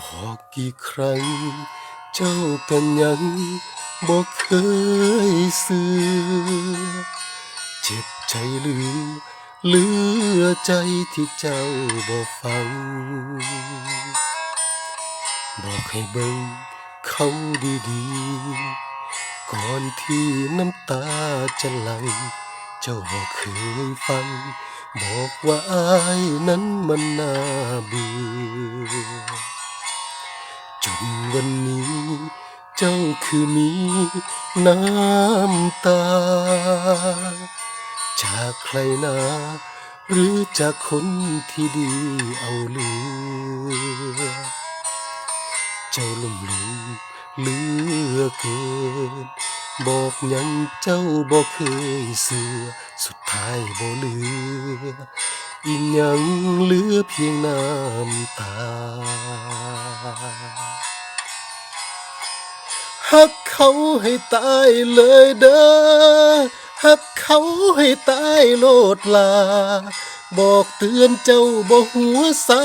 บอกกี่ครั้ง เจ้ากันยังบอกเคยเสือเจ็บใจเหลือเหลือใจที่เจ้าบอกฟัง บอกให้เบิ่งเขาดีๆ ก่อนที่น้ำตาจะไหลเจ้าบอกเคยฟัง บอกว่าอายนั้นมันน่าเบื่อ วันนี้ เจ้าคือมีน้ำตา จากใครนา หรือจากคนที่ดีเอาเหลือ เจ้าลุ่มหลงเหลือเกินบอกยังเจ้าบอกเคยเสือ สุดท้ายบ่เหลือ อีกยังเหลือเพียงน้ำตา หักเขาให้ตายเลยเด้อหักเขาให้ตายโลดลา บอกเตือนเจ้าบ่หัวซา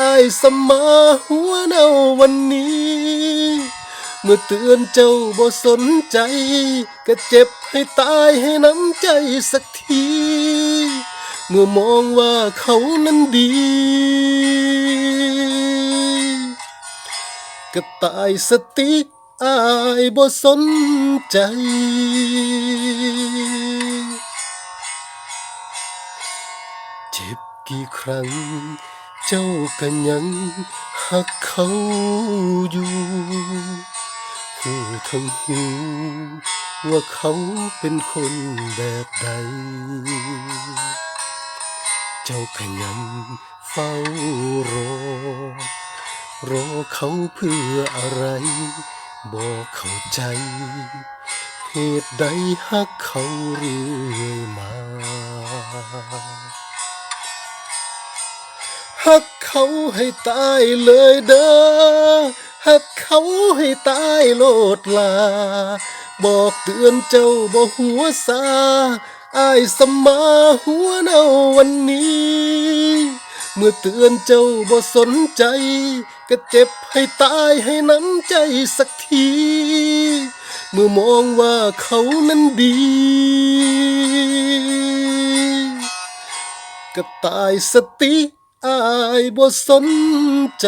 อายสมาหัวเนาวันนี้ เมื่อเตือนเจ้าบ่สนใจ ก็เจ็บให้ตายให้น้ำใจสักที เมื่อมองว่าเขานั้นดีก็ตายสติ อายบ่สนใจ เจ็บกี่ครั้ง เจ้ากันยังหักเขาอยู่หูทั้งหูว่าเขาเป็นคนแบบใด เจ้าก็ยังเฝ้ารอ รอเขาเพื่ออะไร บอกเข้าใจ เหตุใดหักเขาเรื่อยมาหักเขาให้ตายเลยเด้อหักเขาให้ตายโลดลา บอกเตือนเจ้าบ่หัวซาอายสมาหัวเนาวันนี้ เมื่อเตือนเจ้าบ่สนใจ ก็เจ็บให้ตายให้น้ำใจสักที เมื่อมองว่าเขานั้นดี ก็ตายสติอายบ่สนใจ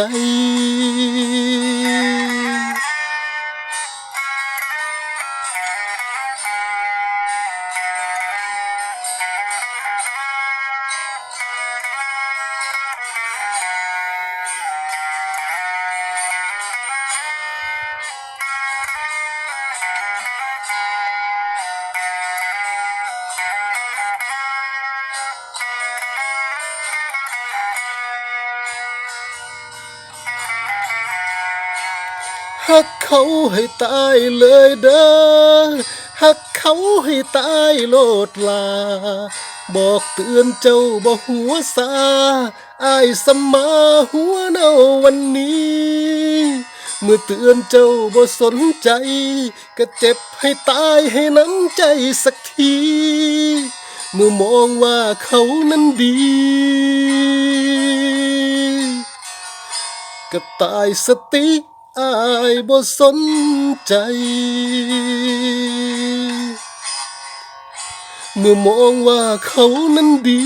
หักเขาให้ตายเลยเด้อหักเขาให้ตายโลดลา บอกเตือนเจ้าบ่หัวซาอายสมาหัวเนาวันนี้ เมื่อเตือนเจ้าบ่สนใจ ก็เจ็บให้ตายให้น้ำใจสักที เมื่อมองว่าเขานั้นดีก็ตายสติ อายบ่สนใจ เมื่อมองว่าเขานั้นดี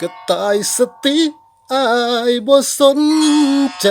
ก็ตายสติอายบ่สนใจ